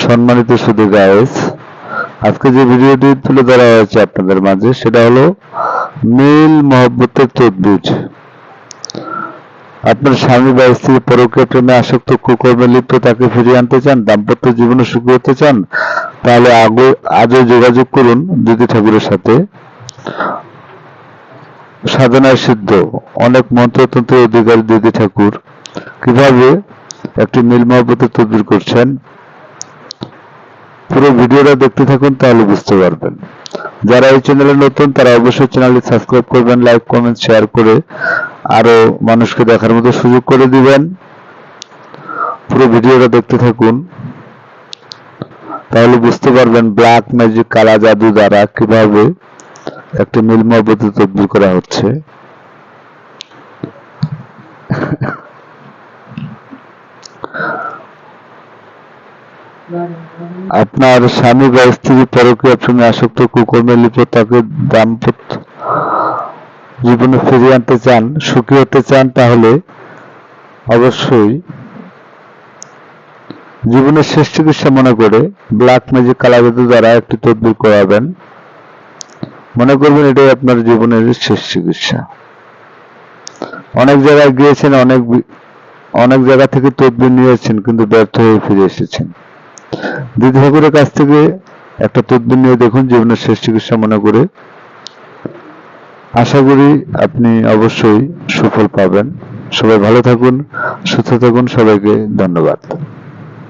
সম্মানিত সুদী গাইস আজকে যে ভিডিওটি তুলে ধরা হয়েছে আপনাদের মাঝে, সেটা হলো মিল মহব্বতের তদ্বির। আপনার স্বামী বা স্ত্রী পরকীয় প্রেমে আসক্ত, কুকর্মে লিপ্ত, তাকে ফিরিয়ে আনতে চান, দাম্পত্য জীবনে সুখী হতে চান, তাহলে আগে আজও যোগাযোগ করুন দিদি ঠাকুরের সাথে। সাধনায় সিদ্ধ, অনেক মন্ত্রতন্ত্রের অধিকারী দিদি ঠাকুর। কীভাবে একটি মিল মহব্বতের তদবির করছেন? পুরো ভিডিওটা দেখতে থাকুন, তাহলে বুঝতে পারবেন। যারা এই চ্যানেলে নতুন, তারা অবশ্যই চ্যানেলটি সাবস্ক্রাইব করবেন লাইক কমেন্ট শেয়ার করে আরও মানুষকে দেখার মতো সুযোগ করে দিবেন। পুরো ভিডিওটা দেখতে থাকুন। তাহলে বুঝতে পারবেন ব্ল্যাক ম্যাজিক কালা জাদু দ্বারা কীভাবে একটি মিল মহব্বতের তদবির করা হচ্ছে। আপনার স্বামী বা স্ত্রী পরকীয় প্রেমে আসক্ত কুকর্মে লিপ্ত তাকে দাম্পত্য জীবনে ফিরিয়ে আনতে চান, সুখী হতে চান, তাহলে অবশ্যই জীবনের শেষ চিকিৎসা মনে করে ব্ল্যাক ম্যাজিক কালাজাদু দ্বারা একটি তদবির করাবেন। মনে করবেন এটাই আপনার জীবনের শেষ চিকিৎসা। অনেক জায়গায় গিয়েছেন, অনেক অনেক জায়গা থেকে তদবির নিয়েছেন, কিন্তু ব্যর্থ হয়ে ফিরে এসেছেন। দিদি ঠাকুরের কাছ থেকে একটা তদবির নিয়ে দেখুন, জীবনের শেষ চিকিৎসা মনে করে। আশা করি আপনি অবশ্যই সুফল পাবেন। সবাই ভালো থাকুন, সুস্থ থাকুন, সবাইকে ধন্যবাদ।